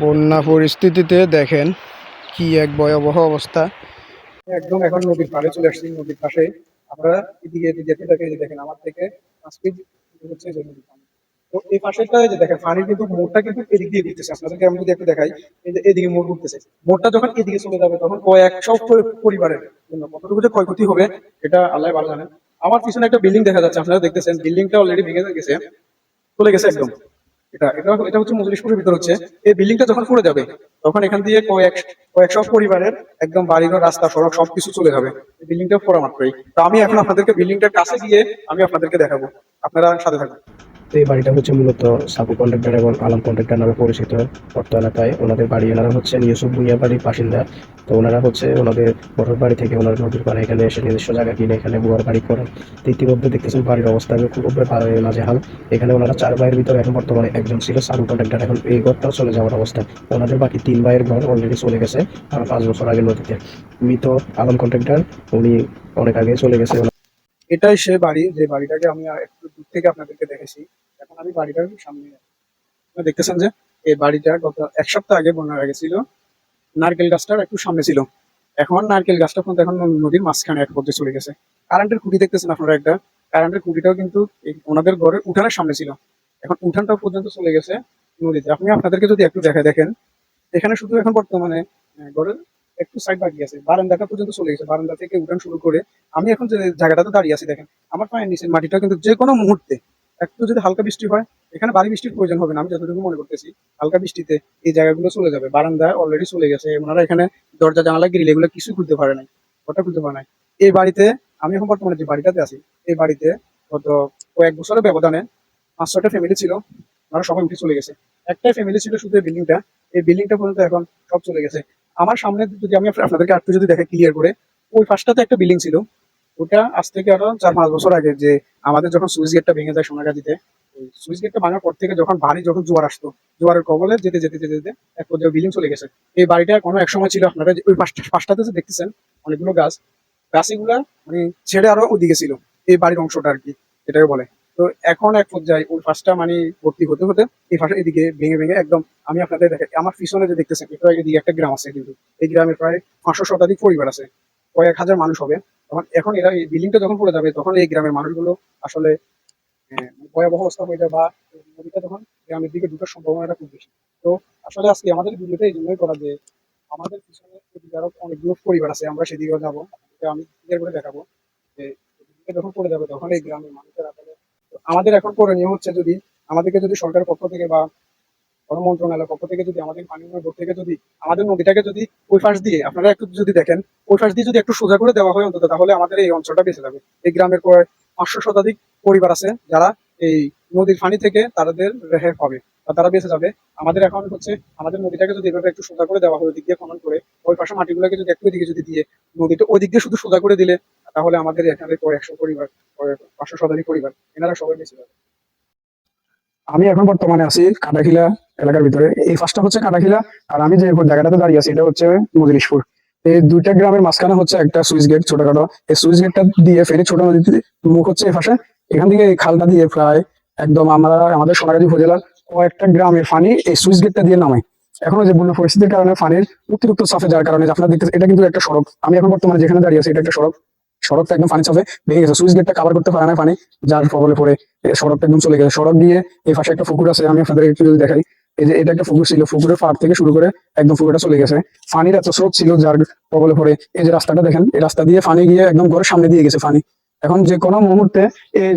বন্যা পরিস্থিতিতে দেখেন কি এক ভয়াবহ অবস্থা। একদম এখন নদীর পাড়ে চলে আসছি, নদীর পাশে। আপনারা এদিকে যেতে যে দেখেন আমার থেকে পাঁচ ফিট হচ্ছে যে নদীর পানি। তো এই পাশেরটা এই যে দেখেন পানির কিন্তু মোড়টা কিন্তু এদিক দিয়ে ঘুরতেছে। আপনাদেরকে আমি যদি একটু দেখাই এদিকে মোড় ঘুরতেছে। মোড়টা যখন এদিকে চলে যাবে, তখন কয়েকশো পরি- পরিবারের জন্য কতটুকু যে ক্ষয়ক্ষতি হবে, এটা আল্লাহ ভালো জানেন। আমার পিছনে একটা বিল্ডিং দেখা যাচ্ছে, আপনারা দেখতেছেন। বিল্ডিংটা অলরেডি ভেঙে গেছে, চলে গেছে একদম। এটা এটা এটা হচ্ছে মজলিশপুরের ভিতর হচ্ছে, এই বিল্ডিংটা যখন পড়ে যাবে, তখন এখান দিয়ে কয়েক কয়েকশো পরিবারের একদম বাড়িঘর রাস্তা, সড়ক, সবকিছু চলে যাবে। বিল্ডিংটা পড়া মাত্রই। তো আমি এখন আপনাদেরকে বিল্ডিংটার কাছে গিয়ে আমি আপনাদেরকে দেখাবো। আপনারা সাথে থাকুন। তো এই বাড়িটা হচ্ছে মূলত সাবু কন্ট্রাক্টর এবং আলম কন্ট্রাক্টর নামে পরিচিত অর্থ এলাকায় ওনাদের বাড়ি এনারা হচ্ছেন ইউসুফ ভুইয়া বাড়ির বাসিন্দা। তো ওনারা হচ্ছে ওনাদের মোটর বাড়ি থেকে ওনার নদীর পাড়ে এখানে এসে নিজস্ব জায়গা কিনে এখানে বুয়ার বাড়ি করেন। তো ইতিমধ্যে দেখতেছেন বাড়ির অবস্থা খুব ভালো নাজেহাল। এখানে ওনারা চার ভাইয়ের ভিতরে এখন বর্তমানে একজন ছিল সাবু কন্ট্রাক্টর এখন এই ঘরটাও চলে যাওয়ার অবস্থা। ওনাদের বাকি তিন ভাইয়ের ঘর অলরেডি চলে গেছে আর পাঁচ বছর আগে নদীতে। মৃত আলম কন্ট্রাক্টর উনি অনেক আগে চলে গেছে। এটাই সে বাড়ি, যে বাড়িটাকে আমি একটু দূর থেকে আপনাদেরকে দেখেছি। এখন আমি বাড়িটার সামনে দেখতেছেন যে এই বাড়িটা গত এক সপ্তাহ আগে বন্যার আগে ছিল। নারকেল গাছটার একটু সামনে ছিল। এখন নারকেল গাছটা কিন্তু এখন নদীর মাঝখানে এক পর্যায়ে চলে গেছে। কারেন্টের খুঁটি দেখতেছেন আপনারা একটা। কারেন্টের খুঁটিটাও কিন্তু ওনাদের ঘরের উঠানের সামনে ছিল। এখন উঠানটাও পর্যন্ত চলে গেছে নদীতে। আপনি আপনাদেরকে যদি একটু দেখা দেখেন, এখানে শুধু এখন বর্তমানে ঘরের একটু সাইড বাকি আছে। বারান্দাটা পর্যন্ত চলে গেছে। বারান্দা থেকে উঠান শুরু করে আমি এখন যে জায়গাটাতে দাঁড়িয়ে আছি, দেখেন, আমার পায়ের নিচের মাটিটা কিন্তু যে কোনো মুহূর্তে একটু যদি হালকা বৃষ্টি হয়, এখানে ভারী বৃষ্টির প্রয়োজন হবে না, আমি যতটুকু মনে করতেছি। হালকা বৃষ্টিতে এই জায়গাগুলো চলে যাবে, বারান্দা অলরেডি চলে গেছে, ওনারা এখানে দরজা, জানালা গ্রিল এগুলো কিছু খুলতে পারে নাই, ওটা খুলতে পারে নাই। এই বাড়িতে, আমি এখন বর্তমানে যে বাড়িটাতে আছি, এই বাড়িতে গত কয়েক বছরের ব্যবধানে পাঁচ ছটা ফ্যামিলি ছিল, ওনারা সবাই উঠে চলে গেছে। একটাই ফ্যামিলি ছিল শুধু এই বিল্ডিংটা এই বিল্ডিংটা পর্যন্ত এখন সব চলে গেছে। আমার সামনে যদি আমি আপ- আপনাদেরকে একটু যদি দেখে ক্লিয়ার করে, ওই ফার্স্টটাতে একটা বিল্ডিং ছিল ওটা আজ থেকে আরও চার পাঁচ বছর আগে যে আমাদের যখন সুইচ গেটটা ভেঙে যায় সোনাগাজিতে সুইচ গেটটা ভাঙার পর থেকে যখন ভারী যখন জোয়ার আসতো, জোয়ারের কবলে যেতে যেতে যেতে যেতে এক পর্যায়ে বিল্ডিং চলে গেছে। এই বাড়িটা কোনো এক সময় ছিল, আপনারা ওই পাঁচটা পাঁচটাতে যে দেখতেছেন, অনেকগুলো গাছ, গাছগুলা মানে ছেড়ে আরও ওদিকে ছিল, এই বাড়ির অংশটা আর কি, এটাকে বলে। তো এখন এক পর্যায়ে ওই ফার্স্টটা মানে ভর্তি হতে হতে এই ফার্স্ট এদিকে ভেঙে ভেঙে একদম আমি আপনাদের দেখে আমার পিছনে যে দেখতেছেন, একটু এদিকে একটা গ্রাম আছে কিন্তু, এই গ্রামে প্রায় পাঁচশো শতাধিক পরিবার আছে। কয়েক হাজার মানুষ হবে। তখন এখন এরা এই বিল্ডিংটা যখন পড়ে যাবে, তখন এই গ্রামের মানুষগুলো আসলে ভয়াবহ অবস্থা হয়ে যাবে বা নদীটা তখন গ্রামের দিকে ঢুকার সম্ভাবনাটা খুব বেশি। তো আসলে আজকে আমাদের ভিডিওটা এই জন্যই করা যে, আমাদের পিছনে আরও অনেকগুলো পরিবার আছে, আমরা সেদিকেও যাব। আমি ক্লিয়ার করে দেখাবো যে যখন পড়ে যাবে, তখন এই গ্রামের মানুষের আসলে আমাদের এখন করণীয় হচ্ছে যদি আমাদেরকে যদি সরকারের পক্ষ থেকে বা বন মন্ত্রণালয়ের পক্ষ থেকে যদি আমাদের পানি বোর্ড থেকে যদি, আমাদের নদীটাকে যদি ওই পাশ দিয়ে, আপনারা একটু যদি দেখেন, ওই পাশ দিয়ে যদি একটু সোজা করে দেওয়া হয় অন্তত, তাহলে আমাদের এই অঞ্চলটা বেঁচে যাবে। এই গ্রামের প্রায় পাঁচশো শতাধিক পরিবার আছে যারা এই নদীর পানি থেকে তাদের রেহাই পাবে বা তারা বেঁচে যাবে। আমাদের এখন হচ্ছে, আমাদের নদীটাকে যদি এভাবে একটু সোজা করে দেওয়া হয় ওই দিক দিয়ে খনন করে, ওই পাশে মাটিগুলোকে যদি একটু দিকে যদি দিয়ে, নদীটা ওই দিক দিয়ে শুধু সোজা করে দিলে, তাহলে আমাদের এখানে একশো পরিবার পাঁচশো শতাধিক পরিবার, এনারা সবাই বেঁচে যাবে। আমি এখন বর্তমানে আছি কাটাখিলা এলাকার ভিতরে। এই ফার্স্টটা হচ্ছে কাটাখিলা, আর আমি যে জায়গাটাতে দাঁড়িয়ে আছি, এটা হচ্ছে মজলিশপুর। এই দুইটা গ্রামের মাঝখানে হচ্ছে একটা সুইচ গেট ছোটখাটো। এই সুইচ গেটটা দিয়ে ফেরি ছোট নদীতে মুখ হচ্ছে এই পাশে এখান থেকে এই খালটা দিয়ে প্রায় একদম আমরা, আমাদের সোনাগাজী উপজেলার কয়েকটা গ্রামের পানি এই সুইচ গেটটা দিয়ে নামে। এখনও যে বন্য পরিস্থিতির কারণে পানির অতিরিক্ত চাপে যাওয়ার কারণে আপনারা দেখতে এটা কিন্তু একটা সড়ক। আমি এখন বর্তমানে যেখানে দাঁড়িয়ে আছি, এটা একটা সড়ক। সড়কটা একদম পানি চাপে ভেঙে গেছে। সুইচ গেটটা কাভার করতে পারে না পানি, যার প্রবলে পরে সড়কটা একদম চলে গেছে। সড়ক দিয়ে এই পাশে একটা পুকুর আছে, আমি আপনাদের একটু যদি দেখাই। এই যে এটা একটা পুকুর ছিল, পুকুরের ফাঁক থেকে শুরু করে একদম পুকুরটা চলে গেছে। পানির এত স্রোত ছিল যার প্রবলে পরে এই যে রাস্তাটা দেখেন, এই রাস্তা দিয়ে পানি গিয়ে একদম ঘরের সামনে দিয়ে গেছে পানি। এখন যে কোনো মুহূর্তে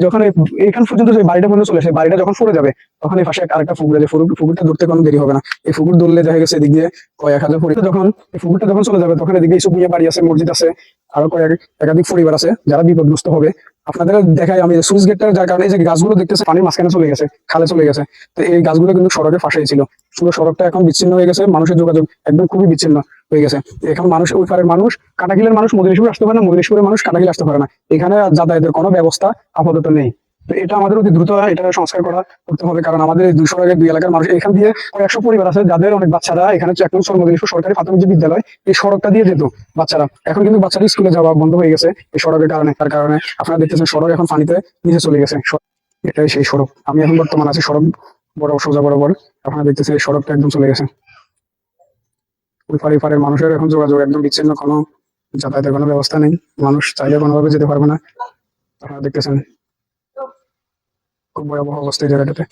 যখন এখান পর্যন্ত যে বাড়িটা পর্যন্ত চলে আসে, বাড়িটা যখন ফুরে যাবে, তখন এই পাশে আরেকটা ফুকুর আছে ফুকুরটা ধরতে কোনো দেরি হবে না। এই ফুকুর ধরলে দেখা গেছে এদিক দিয়ে কয়েক হাজার পরিবার যখন, এই ফুকুরটা যখন চলে যাবে, তখন এদিকে এইসব বাড়ি আছে, মসজিদ আছে, আরও কয়েক একাধিক পরিবার আছে, যারা বিপদগ্রস্ত হবে। আপনাদের দেখাই, আমি সুইচ গেটটা যার কারণে যে গাছগুলো দেখতেছে পানির মাঝখানে চলে গেছে, খালে চলে গেছে। তো এই গাছগুলো কিন্তু সড়কে ফাঁসাই ছিল। পুরো সড়কটা এখন বিচ্ছিন্ন হয়ে গেছে, মানুষের যোগাযোগ একদম খুবই বিচ্ছিন্ন হয়ে গেছে। এখন মানুষ, ওই পারের মানুষ, কাটাকিলের মানুষ মদিনীশপুর আসতে পারে না মদিরেশ্বরের মানুষ কাটাকিল আসতে পারে না। এখানে যাতায়াতের কোনো ব্যবস্থা আপাতত নেই। তো এটা আমাদের অতি দ্রুত এটা সংস্কার করা করতে হবে, কারণ আমাদের দুশো আগে দুই এলাকার মানুষ এখান দিয়ে একশো পরিবার আছে, যাদের অনেক বাচ্চারা এখানে এক নম্বর মদিরেশ্বর সরকারি প্রাথমিক যে বিদ্যালয়, এই সড়কটা দিয়ে যেত বাচ্চারা। এখন কিন্তু বাচ্চারা স্কুলে যাওয়া বন্ধ হয়ে গেছে এই সড়কের কারণে, তার কারণে আপনারা দেখতেছেন সড়ক এখন পানিতে নিচে চলে গেছে। এটাই সেই সড়ক। আমি এখন বর্তমান আছি সড়ক বড়, সোজা বরাবর আপনারা দেখতেছেন এই সড়কটা একদম চলে গেছে। ওই পারে পারে মানুষের এখন যোগাযোগ একদম বিচ্ছিন্ন, কোনো যাতায়াতের কোনো ব্যবস্থা নেই। মানুষ চাইলে কোনোভাবে যেতে পারবে না। আপনারা দেখতেছেন খুব ভয়াবহ অবস্থা এই জায়গাটাতে